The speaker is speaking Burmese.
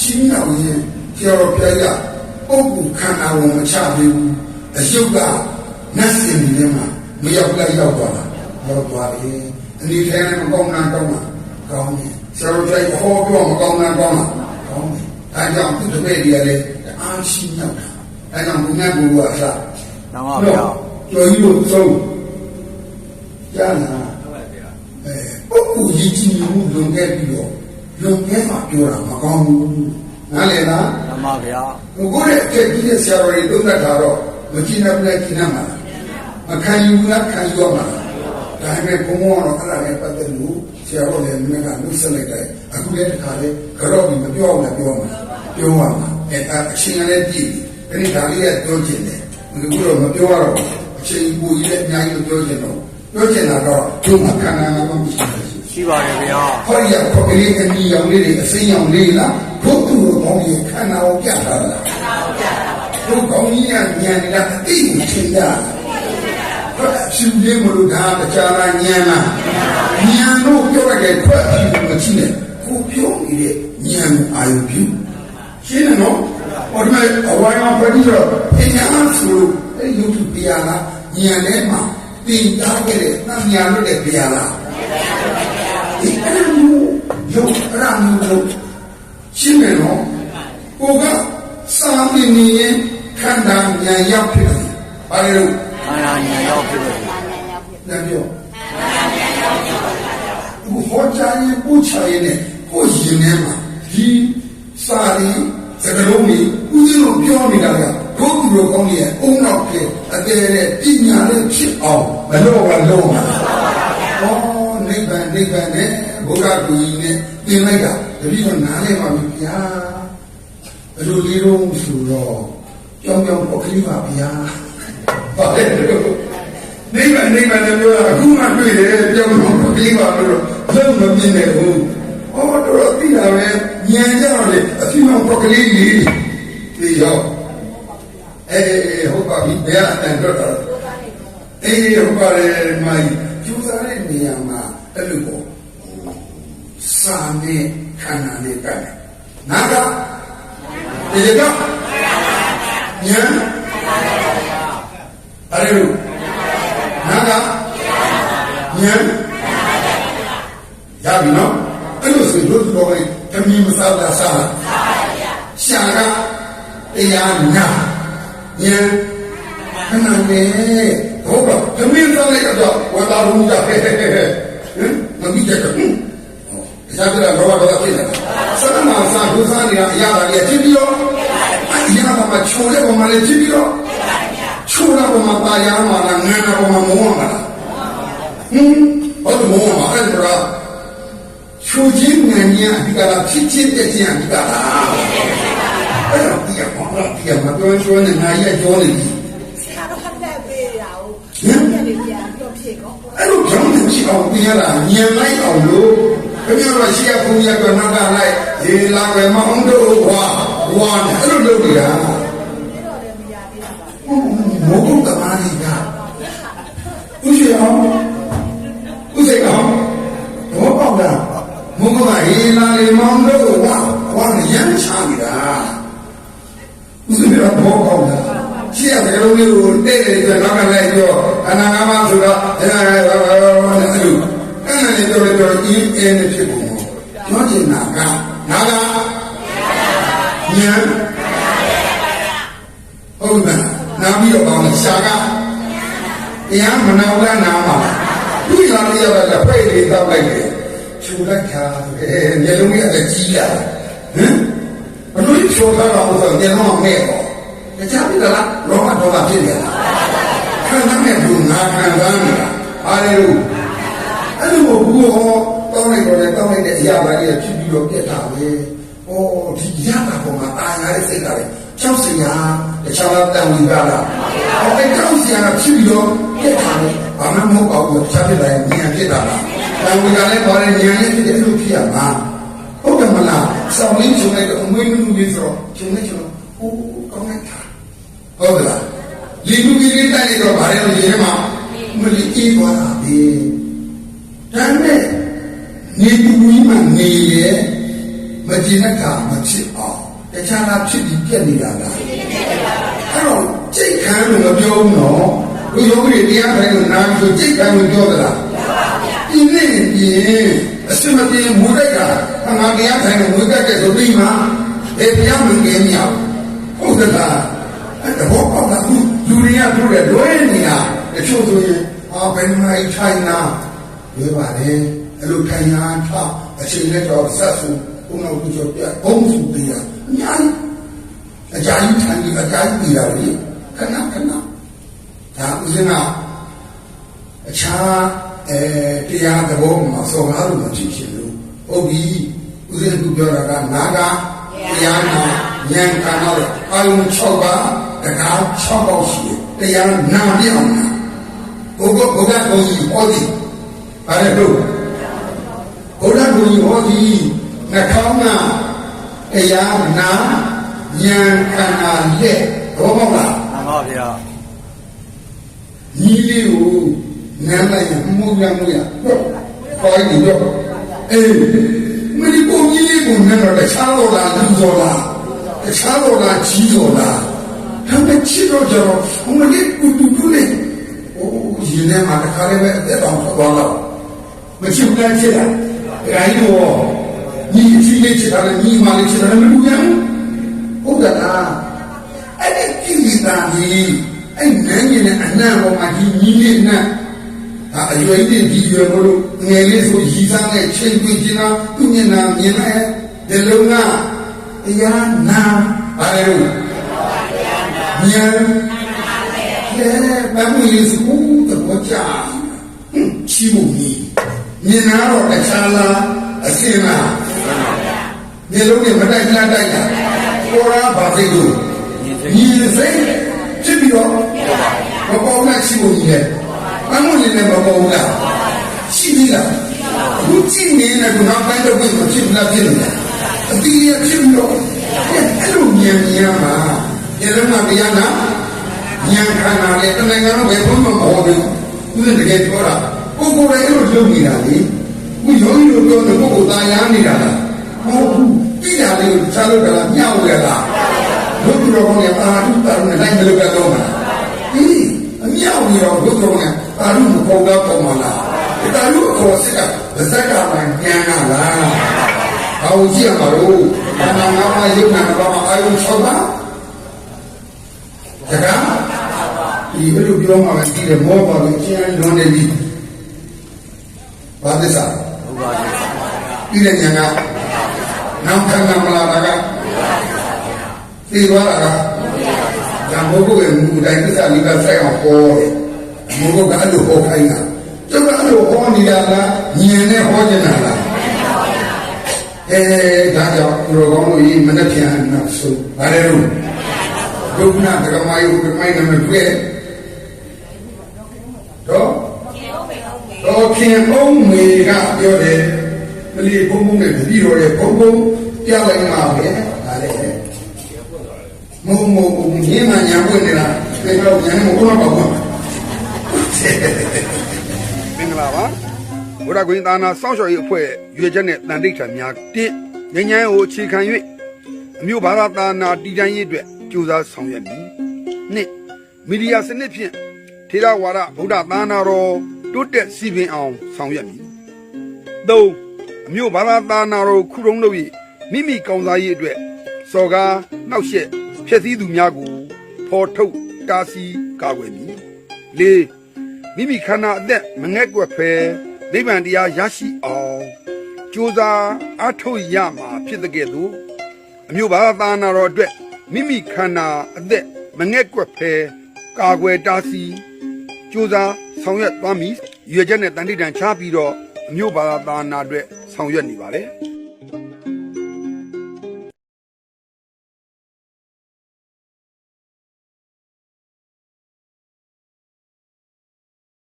ချင်းမြောက်ရင်ကျော်ပြရပုဂ္ဂိုလ်ခန္ဓာဝင်မချသေးဘူးအယုတ်ကနတ်စင်နေမှာမရောက်လိုက်ရောက်သွားတာရောက်သွားတယ်အနေထဲနဲ့မကောင်းတာကောင်းတာကောင်းတယ်ဆရာတို့ကြိုက်ဟောပြောမကောင်းတာကောင်းတာကောင်းတယ်အဲကြောင့်သူတပည့်တွေကလည်းအားရှိမြောက်တာအဲကြောင့်ဘုရားကိုယ်ကအစမှန်ပါဗျာကျော်ကြီးတို့သုံးကြားနာဟုတ်ပါဗျာအဲပုဂ္ဂိုလ်ရည်ကြည်မှုလွန်ခဲ့ပြီးတော့ လွန်ခဲ့မှပြောတာမကောင်းဘူးနားလည်လားမှန်ပါဗျာဘုရားရဲ့အထက်ကြီးတဲ့ဆရာတော်တွေသုံးသပ်တာတော့မကြည့်နဲ့ပြည့်ကြည့်နေမှာလားမခံယူဘူးလားခံယူရမှာလားဒါပေမဲ့ဘုံဘုံကတော့အဲ့ဒါနဲ့ပတ်သက်လို့ဆရာတော်လည်းမြင်ကနှုတ်ဆက်လိုက်တယ်အခုလည်းတစ်ခါလေကြောက်ပြီးမပြောအောင်လည်းပြောမှာပြောရမှာအဲဒါအချိန်လည်းပြည့်ပြီဒီဒါလေးကပြောချင်တယ်ဒီလိုတော့မပြောရတော့ဘူးအချိန်ပူကြီးလည်းအများကြီးပြောချင်တော့ပြောချင်တာတော့ကျုံမှာခန္ဓာငါးပါးမရှိဘူး ရှိပါတယ်ဗျာဟောရခေါ်ကလေးအနီရောင်လေးတွေအစိမ်းရောင်လေးလားဘုသူ့ကိုကောင်းကြီးခန္ဓာကိုပြတာလားခန္ဓာကိုပြတာပါဘုကောင်းကြီးကဉာဏ်နေတာအသိကိုသင်ရဟောအရှင်လေးမလို့ဒါတရားလားဉာဏ်လားဉာဏ်တို့ပြောရတဲ့ခွက်ပြီးမကြည့်နဲ့ကိုပြောနေတဲ့ဉာဏ်ကိုအာရုံပြုရှင်းတယ်နော်ဟောဒီမှာအဝိုင်းအောင်ဖတ်ပြီးတော့ပညာဆိုလို့အဲ့ဒီယုတ်တုပြာလားဉာဏ်ထဲမှာသင်သားခဲ့တဲ့သံဉာဏ်လို့တဲ့ပြာလားဒီအရ မျိုးရုပ်အရမျိုးလို့ရှင်းမယ်နော်ကိုကစာမင်းနေရင်ခန္ဓာဉာဏ်ရောက်ဖြစ်တယ်ဘာလဲလို့ခန္ဓာဉာဏ်ရောက်ပြီဗျာလည်းပြောဘုဟောကြားရင်ပူချရင်နဲ့ကိုရင်ထဲမှာဒီစာရီစကလုံးကြီးဦးဇင်းတို့ပြောနေတာကဘုသူတို့ကောင်းကြီးရဲ့အုံနောက်ကအတဲတဲ့ပညာနဲ့ဖြစ်အောင်မလို့ကလုံးမှာဩနိဗ္ဗာ န်နိဗ္ဗာန်နဲ့ဘုရားကူကြီးနဲ့သင်လိုက်တာတပည့်တော်နားလဲပါပြီဗျာဘယ်လိုလေးတော့ဆိုတော့ကြောင်းကြောင်းပုတ်ကလေးပါဗျာပါတယ်နိဗ္ဗာန်နိဗ္ဗာန်နဲ့ပြောတာအခုမှတွေ့တယ်ကြောင်းကြောင်းပုတ်ကလေးပါလို့လုံးမပြင်းနဲ့ဘူးဩတော်တော်သိတာပဲညံကြတော့လေအဖြစ်မှပုတ်ကလေးကြီးပြီးရောအေးဟုတ်ပါပြီဘယ်အတန်တော့တော့အေးဟုတ်ပါတယ်မိုင်း ကျူစားတဲ့နေရာမှာအဲ့လိုပေါ့စာနဲ့ခန္ဓာနဲ့ကတယ်နာကဒီကညံအဲ့လိုနာကညံရပြီနော်အဲ့လိုဆိုလို့တော့တမီမစားတာစားရှာကတရားနာညံခဏနဲ့ ဟုတ်ပါသမင်းသားလိုက်တော့ဝတ်တော်မူတာဟဲ့ဟဲ့ဟဲ့ဟမ်မပြီးကြတော့ဟမ်တရားကြတာတော့တော့ဖြစ်နေတာစကမစာဒုစားနေရအရာတွေဖြစ်ပြီးတော့အရာမှာချိုးတဲ့ပုံမှာလည်းဖြစ်ပြီးတော့ချိုးတဲ့ပုံမှာပါရမှာလားငန်းတဲ့ပုံမှာမုန်းမှာလားဟမ်ဘာလို့မုန်းမှာအဲ့ဒါချိုးခြင်းငန်းညာဒီကလာဖြစ်ချင်းတဲ့ချင်းဒီကလာအဲ့တော့ဒီကဘာလို့ဒီကမပြောချိုးနေငါရဲ့ကြောနေပြီဆရာတော်ဖတ်တဲ့ပေးတာ ကိုညနေပြန်ပြီးတော့ဖြေကောအဲ့လိုကြောင်းနေချအောင်ပြရတာညံလိုက်အောင်လို့ခင်ဗျားတို့ရှိရဘုရားကနောက်ကလိုက်ရေလာပဲမအောင်တို့ဝါဝါနဲ့အဲ့လိုလုပ်နေတာပြီးတော့လည်းမရသေးတာပါမဟုတ်တမားကြီး လည်းပြောလို့ပြောအင်းအင်းနဲ့ဖြစ်ကုန်ပြောချင်တာကနာကညံဟုတ်ကဲ့နာပြီးတော့ပေါင်းရှာကတရားမနာဘူးနာမှာဒီလာလေးရတာဖိတ်လေးတောက်လိုက်တယ်ချူလိုက်တာအဲမျက်လုံးကြီးအကြီးလာဟမ်ဘလို့ချိုးတာတော့ဆိုမျက်လုံးမဲ့ပေါ့တခြားပြလားလောဘဒေါသဖြစ်နေလားခံစားနေဘူးငါခံစားနေတာအားရလို့ အဲ့လိုဘူးဟောတောင်းလိုက်တော့လေတောင်းလိုက်တဲ့အရာပါလေးဖြစ်ပြီးတော့ပြက်တာပဲဩဒီရတာပေါ်မှာအာရတဲ့စိတ်ကလည်းကြောက်စရာတခြားတန်ဝင်ပါလားအော်အဲ့ကြောက်စရာဖြစ်ပြီးတော့ပြက်တာလေဘာမှမဟုတ်ပါဘူးတခြားဖြစ်တိုင်းဉာဏ်ဖြစ်တာလားတန်ဝင်ကလည်းပေါ်တဲ့ဉာဏ်နဲ့ဖြစ်တဲ့လို့ဖြစ်ရမှာဟုတ်တယ်မလားစောင်းလေးချုံလိုက်တော့အမွေးနုနုလေးဆိုတော့ချုံလိုက်ချုံဟိုကောင်းလိုက်တာဟုတ်ကလားလီလူကြီးလေးတိုက်လိုက်တော့ဗါတယ်လို့ရေထဲမှာမလီအေးသွားတာပဲ ဒါနဲ့နေပူကြီးမှနေရဲ့မကြည်တဲ့ခါမဖြစ်အောင်တခြားလားဖြစ်ပြီးပြက်နေတာလားအဲ့တော့ကြိတ်ခံလို့မပြောဘူးနော်ဘုယောဂီတရားထိုင်လို့နားပြီးကြိတ်ခံလို့ပြောသလားပြင်းနေပြင်းအစမပြေမူတဲ့ကငါတရားထိုင်လို့ဝိကတ်တဲ့ဆိုပြီးမှအေးတရားမငယ်မြောက်ဟုတ်သလားအဲ့တော့ဘောပေါက်တာလူတွေကတို့တယ်လွဲနေတာတချို့ဆိုရင်အာဘယ်မှာထိုင် နာပြောပါလေအဲ့လိုထိုင်နာထားအချိန်နဲ့တော့ဆက်စုဘုံတော်ကိုကြောပြဘုံစုတရားအများကြီးအကြာကြီးထိုင်ပြီးအကြာကြီးပြီးတာလေခဏခဏဒါဥစဉ်ကအခြားအဲတရားသဘောမှာစော်ကားလို့မဖြစ်ချင်လို့ဟုတ်ပြီဥစဉ်ကပြောတာကနာကတရားနာဉာဏ်ကာနောအာယုံ6ပါးတရား6ပေါက်ရှိတယ်တရားနာပြအောင်နာဘုရားဘုရားကိုကြီးဟောသည် ဘာလဲလို့ဘုရားကိုကြီးဟောသည်နှာခေါင်းကတရားနာဉာဏ်ခန္ဓာလက်ဘောပေါက်လားမှန်ပါဗျာညီလေးကိုနမ်းလိုက်ရင်မှုရမှုရတော့ခေါ်နေတော့အေးမဒီကိုညီလေးကိုနမ်းတော့တခြားတော့လားလူစော်လားတခြားတော့လားကြီးစော်လားဒါပေမဲ့ချစ်တော့ကြတော့ဟိုမလေးကူတူတူလေးโอ้ရင်ထဲမှာတစ်ခါလေးပဲအသက်တောင်ထွက်သွားတော့ မချစ်ဘူးလားချစ်လားဒါကြီးတော့ညီအချင်းလေးချစ်တာလည်းညီမလေးချစ်တာလည်းမတူရဘူးဟုတ်ကဲ့လားအဲ့ဒီကိလေသာကြီးအဲ့နန်းကြီးနဲ့အနံ့ပေါ်မှာဒီညီလေးနဲ့ဒါအရွယ်ကြီးဒီရွယ်မလို့ငယ်လေးဆိုရီစားနဲ့ချိန်ပြင်းချင်တာသူ့မျက်နှာမြင်လိုက်ဒီလုံးကတရားနာဘာလဲလို့ဉာဏ်ကဲဘာမလို့စကူတော့ကြာဟွန်းချီမှုကြီး မြင်လာတော့တခြားလားအစင်လားမျက်လုံးနဲ့မတိုက်လားတိုက်တာပေါ်လာပါသိလို့ညီစိတ်ဖြစ်ပြီးတော့မပေါ်နဲ့ချီမှုကြီးလေဘာမလို့လဲမပေါ်ဘူးလားရှိသေးလားဘုကြည့်နေတဲ့ကနောက်ပိုင်းတော့ဘယ်မှာဖြစ်လာဖြစ်နေတာအတီးရဖြစ်ပြီးတော့အဲ့လိုဉာဏ်ဉာဏ်မှာဉာဏ်လုံးကတရားနာဉာဏ်ခန္ဓာလေတဏှာကတော့ဘယ်ဘုံမှမဟောဘူးသူကတကယ်ပြောတာ ကိုယ်ကိုယ်လည်းအဲ့လိုလုပ်နေတာလေခုယောဂီတို့ပြောတဲ့ပုဂ္ဂိုလ်သားရနေတာလားမဟုတ်ဘူးပြည်တာလေးကိုစားလို့ကလားမြောက်ရလားဘုရားတော်ကအာရုံတာနဲ့လိုက်မလို့ကတော့မှာဒီအမြောက်နေတော့ဘုရားတော်ကအာရုံမပေါ်တော့ပေါ်မှာလားဒါလို့ခေါ်စစ်ကဗဇက်ကမှညံတာလားဘာလို့ကြည့်ရမှာလို့ဘာမှငါမယုံနာဘာမှအာရုံ၆ပါးတကားဒီဘယ်လိုပြောမှလဲဒီလေမောပါလို့ကျင်းလွန်နေပြီ ဘာသစ္စာဟုတ်ပါဗျာပြီးတဲ့ညာကနောက်ခံကမလာတာကသိသွားတာကဇံဘုတ်ရဲ့မူတိုင်းသစ္စာလေးကဆက်အောင်ဟောတယ်ဘုတ်ကအဲ့လိုဟောခိုင်းတာကျုပ်ကအဲ့လိုဟောနေတာလားညင်နဲ့ဟောနေတာလားအဲဒါကြောင့်ဘုရားကောင်းတို့ဤမနှက်ပြန်နောက်ဆုံးဗါတယ်လို့ဒုက္ခနာဒကမာယုဒကမိုင်းနမတွေ့တော့ တော့ခင်အောင်မေကပြောတယ်မလီဘုံဘုံနဲ့တတိတော်ရဲ့ဘုံဘုံပြလိုက်မှာပဲဒါလည်းမုံမုံမင်းမညာဝင်နေတာဒီတော့ညာမဟုတ်တော့ပါဘူးမင်္ဂလာပါဘုရားကွင်းသာနာစောင့်ရှောက်ရေးအဖွဲ့ရွေချက်နဲ့တန်တိတ်ထံများတစ်ငញ្ញမ်းကိုအခြေခံ၍အမျိုးဘာသာသာနာတည်တံ့ရေးအတွက်ကြိုးစားဆောင်ရွက်မည်နှစ်မီဒီယာစနစ်ဖြင့်ထေရဝါဒဗုဒ္ဓသာနာတော် တိုးတက်စီပင်အောင်ဆောင်ရွက်မည်သုံးအမျိုးဘာသာသာနာတော်ခုတုံးလုပ်၍မိမိကောင်းစားရေးအတွက်စော်ကားနှောက်ယှက်ဖျက်ဆီးသူများကိုဖော်ထုတ်တားဆီးကာကွယ်မည်လေးမိမိခန္ဓာအသက်မငဲ့ကွက်ဖဲနိဗ္ဗာန်တရားရရှိအောင်ကြိုးစားအားထုတ်ရမှာဖြစ်တဲ့ကဲ့သို့အမျိုးဘာသာနာတော်အတွက်မိမိခန္ဓာအသက်မငဲ့ကွက်ဖဲကာကွယ်တားဆီးကြိုးစား ဆောင်ရွက်သွားမည်ရွေချက်နဲ့တန်တိတန်ချပြီးတော့အမျိုးဘာသာနာအတွက်ဆောင်ရွက်နေပါတယ်